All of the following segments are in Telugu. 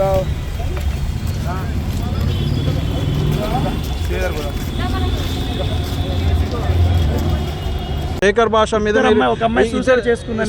వద్దు హలో శ్రీధర్ కూడా శేఖర్ భాష మీద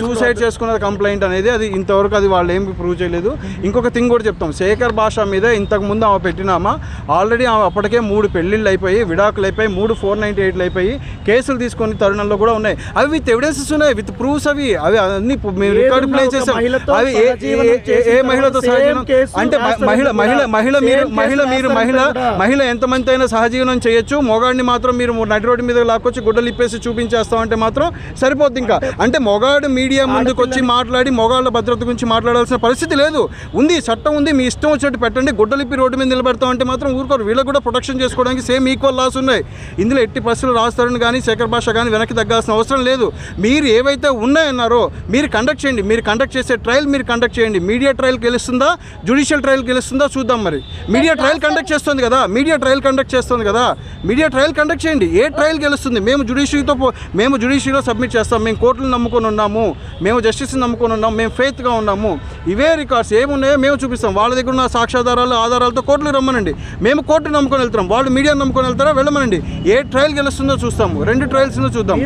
సూసైడ్ చేసుకున్న కంప్లైంట్ అనేది అది ఇంతవరకు అది వాళ్ళు ఏమి ప్రూవ్ చేయలేదు. ఇంకొక థింగ్ కూడా చెప్తాం. శేఖర్ భాష మీద ఇంతకు ముందు ఆమె పెట్టినామా ఆల్రెడీ ఆమె అప్పటికే మూడు పెళ్ళిళ్ళు అయిపోయి విడాకులు అయిపోయి మూడు ఫోర్ నైంటీ ఎయిట్లు అయిపోయి కేసులు తీసుకొని తరుణంలో కూడా ఉన్నాయి. అవి విత్ ఎవిడెన్సెస్ ఉన్నాయి విత్ ప్రూఫ్స్ అవి. అవి అన్ని మేము రికార్డు ప్లే చేసాం అవి ఏ- ఏ- ఏ- ఏ మహిళతో సహజీవనం? అంటే మహిళ. మహిళ మహిళ మీరు మహిళ మీరు మహిళ. మహిళ ఎంతమంది అయినా సహజీవనం చేయొచ్చు. మొగాడిని మాత్రం మీరు నడి రోడ్డు మీద లాక్కొచ్చి గుడ్డలు ఇప్పేసి చూపించేస్తామంటే మాత్రం సరిపోద్ది ఇంకా. అంటే మొగాడు మీడియా ముందుకు వచ్చి మాట్లాడి మొగాళ్ళ భద్రత గురించి మాట్లాడాల్సిన పరిస్థితి లేదు. ఉంది చట్టం ఉంది మీ ఇష్టం వచ్చినట్టు పెట్టండి. గుడ్డలిప్పి రోడ్డు మీద నిలబెడతామంటే మాత్రం ఊరుకోరు. వీళ్ళకి కూడా ప్రొటెక్షన్ చేసుకోవడానికి సేమ్ ఈక్వల్ లాస్ ఉన్నాయి. ఇందులో ఎట్టి పరిస్థితులు రాస్తారని కానీ శేఖర్ భాష కానీ వెనక్కి తగ్గాల్సిన అవసరం లేదు. మీరు ఏవైతే ఉన్నాయన్నారో మీరు కండక్ట్ చేయండి. మీరు కండక్ట్ చేసే ట్రయల్ మీరు కండక్ట్ చేయండి. మీడియా ట్రయల్ గెలుస్తుందా? జుడిషియల్ ట్రయల్ గెలుస్తుందా? చూద్దాం మరి. మీడియా ట్రయల్ కండక్ట్ చేస్తుంది కదా. మీడియా ట్రయల్ కండక్ట్ చేస్తుంది కదా. మీడియా ట్రయల్ కండక్ట్ చేయండి. ఏ ట్రయల్ గెలుస్తుంది? మేము జుడిషియరీతో పో- మేము జుడిషియరీలో సబ్మిట్ చేస్తాం. మేము కోర్టులు నమ్ముకొని ఉన్నాము. మేము జస్టిస్ని నమ్ముకొని ఉన్నాము మేము ఫెయిత్గా ఉన్నాము. ఇవే రికార్డ్స్ ఏమున్నాయో మేము చూపిస్తాం. వాళ్ళ దగ్గర ఉన్న సాక్ష్యాధారాలు ఆధారాలతో కోర్టులు రమ్మనండి. మేము కోర్టు నమ్ముకొని వెళ్తాం వాళ్ళు మీడియా నమ్ముకొని వెళ్తారా? వెళ్ళమనండి. ఏ ట్రయల్ గెలుస్తుందో చూస్తాము. రెండు ట్రయల్స్ చూద్దాం.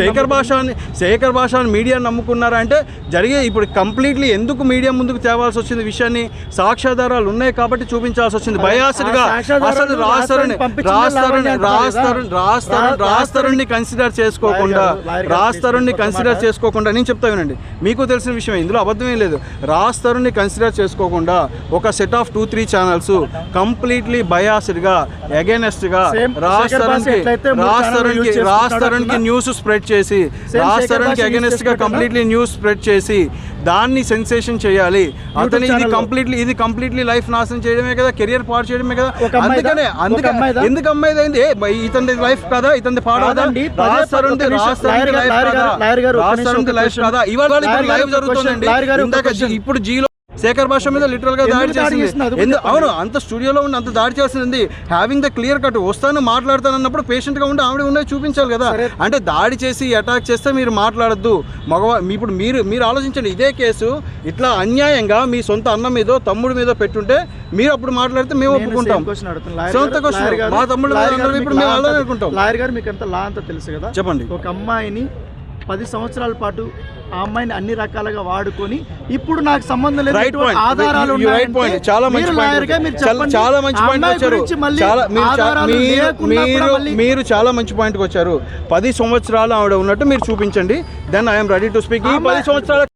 శేఖర్ భాష శేఖర్ భాష మీడియా నమ్ముకున్నారా అంటే జరిగే ఇప్పుడు కంప్లీట్లీ ఎందుకు మీడియా ముందుకు తేవాల్సి వచ్చింది విషయాన్ని సాక్ష్యాధారాలు ఉన్నాయి కాబట్టి చూపించాల్సి వచ్చింది. బయాస్డ్గా సాక్ష్యాధారాలు అసలు రాస్తారని రాస్తారని రాస్తారని రాస్తారని. రాస్తారని కన్సిడర్ చేసుకోకుండా రాస్తారని కన్సిడర్. చేసుకోకుండా నేను చెప్తా వినండి. మీకు తెలిసిన విషయం ఇందులో అబద్ధమే లేదు రాస్తారని కన్సిడర్ చేసుకోకుండా ఒక set of two three channels completely బయాస్డ్గా అగేనెస్ట్గా use చేసుకుంటాడో రాస్తారనికి అట్లా న్యూస్ స్ప్రెడ్ చేసి శేఖర్ రాస్తారనికి భాష use అగేనెస్ట్గా చేసుకుంటాడా? కంప్లీట్లీ న్యూస్ స్ప్రెడ్ చేసి దాన్ని సెన్సేషన్ చేయాలి అతని ఇది. కంప్లీట్లీ ఇది కంప్లీట్లీ లైఫ్ నాశనం చేయడమే కదా కెరియర్ పాడు చేయడమే కదా? అందుకనే అందుకే? ఎందుకు అమ్మాయిది అయింది ఇతని లైఫ్ కదా ఇతని పాడదా కాదండి, పదే పదే రాస్తారుంది ఒక నిమిషం. రాస్తారుంది లాయర్ గారు, లైఫ్ కదా. కదా ఇవాళ జరుగుతుందండి. ఇప్పుడు జీలో శేఖర్ భాష మీద లిటరల్గా దాడి చేసింది. అవును అంత స్టూడియోలో ఉండి అంత దాడి చేసింది హ్యావింగ్ ద క్లియర్ కట్ వస్తాను మాట్లాడతానన్నప్పుడు పేషెంట్గా ఉండి ఆవిడ ఉన్నది చూపించాలి కదా. అంటే దాడి చేసి అటాక్ చేస్తే మీరు మాట్లాడద్దు. మగవా ఇప్పుడు మీరు మీరు ఆలోచించండి ఇదే కేసు. ఇట్లా అన్యాయంగా మీ సొంత అన్న మీదో తమ్ముడి మీదో పెట్టుంటే మీరు అప్పుడు మాట్లాడితే మేము ఒప్పుకుంటాం. సొంత మా గారు ఇప్పుడు మేము అనుకుంటాం. లాయర్ గారు మీకు అంత లా అంతా తెలుసు కదా? చెప్పండి. ఒక అమ్మాయిని పది సంవత్సరాల పాటు ఆ అమ్మాయిని అన్ని రకాలుగా వాడుకొని ఇప్పుడు నాకు సంబంధం లేదు ఆధారాలు. చాలా మంచి చాలా- మంచి పాయింట్ వచ్చారు మీరు మీరు చాలా మంచి పాయింట్కి వచ్చారు పది సంవత్సరాలు ఆవిడ ఉన్నట్టు మీరు చూపించండి. Then I'm ready to speak ఈ పది సంవత్సరాల